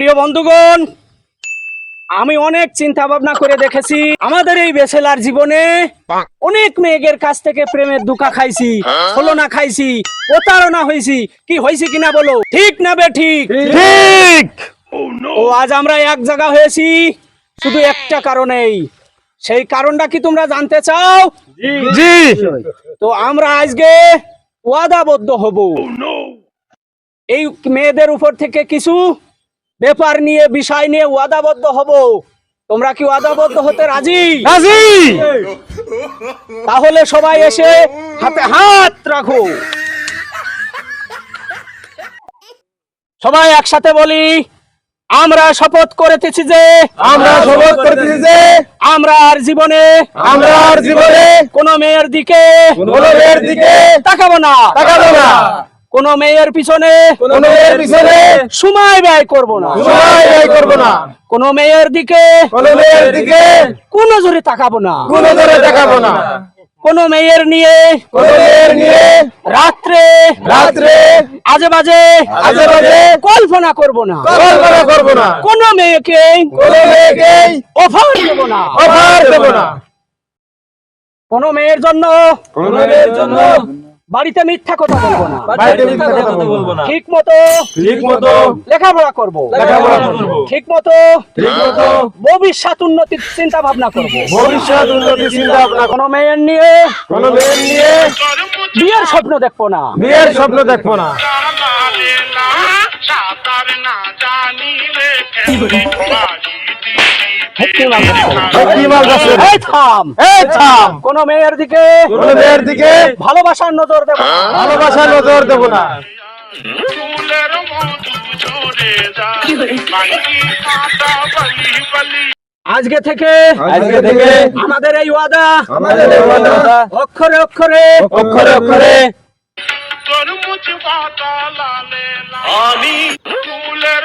প্রিয় বন্ধুগণ আমি অনেক চিন্তা ভাবনা করে দেখেছি। আমাদের এই বেসেলার জীবনে অনেক মেয়েদের কাছ থেকে প্রেমের দুঃখা খাইছি ছলনা খাইছি প্রতারণা হয়েছি কি হয়েছে কিনা বলো? ঠিক না বে ঠিক? ঠিক। ও আজ আমরা এক জায়গা হয়েছি শুধু একটা কারণেই। সেই কারণটা কি তোমরা জানতে চাও? জি। তো আমরা আজকে ওয়াদাবদ্ধ হব। এই মেয়েদের উপর থেকে কিছু ব্যাপার নিয়ে বিষয় নিয়ে ওয়াদাবদ্ধ হব। তোমরা কি ওয়াদাবদ্ধ হতে রাজি? রাজি! তাহলে সবাই এসে হাতে হাত রাখো। সবাই একসাথে বলি আমরা শপথ করেতেছি যে আমরা শপথ করতেছি যে আমরা আর জীবনে আমরা আর জীবনে কোন মেয়ের দিকে কোন মেয়ের দিকে তাকাবো না। তাকাবো না। কোন মেয়ের পিছনে কোন মেয়ের পিছনে সময় ব্যয় করব না। সময় ব্যয় করব না। কোন মেয়ের দিকে কোন মেয়ের দিকে কোন জোরে তাকাবো না। কোন ধরে দেখাবো না। কোন মেয়ের নিয়ে কোন মেয়ের নিয়ে রাত্রে রাত্রে আজে বাজে আজে বাজে কল্পনা করব না। কল্পনা করব না। কোন মেয়েকে কোন মেয়েকে অফার দেব না। অফার দেব না। কোন মেয়ের জন্য কোন মেয়ের জন্য বাড়িতে মিথ্যা কথা বলব না। বাড়িতে মিথ্যা কথা বলব না। ঠিক মতো ঠিক মতো লেখাপড়া করব। লেখাপড়া করব। ঠিক মতো ঠিক মতো ভবিষ্যৎ উন্নতির চিন্তা ভাবনা করব। ভবিষ্যৎ উন্নতি চিন্তা ভাবনা কোন মেয়ের নিয়ে কোন মেয়ের নিয়ে বিয়ের স্বপ্ন দেখব না। বিয়ের স্বপ্ন দেখব না। সাঁতার না জানিলে কেমনে কোন মেয়ের দিকে কোন মেয়ের দিকে ভালোবাসার নজর দেব না। ভালোবাসা নজর দেব না আজকে থেকে আজকে থেকে আমাদের এই ওয়াদা আমাদের এই ওয়াদা অক্ষরে অক্ষরে অক্ষরে অক্ষরে তরমুজ পাতা লালে আমি ফুলের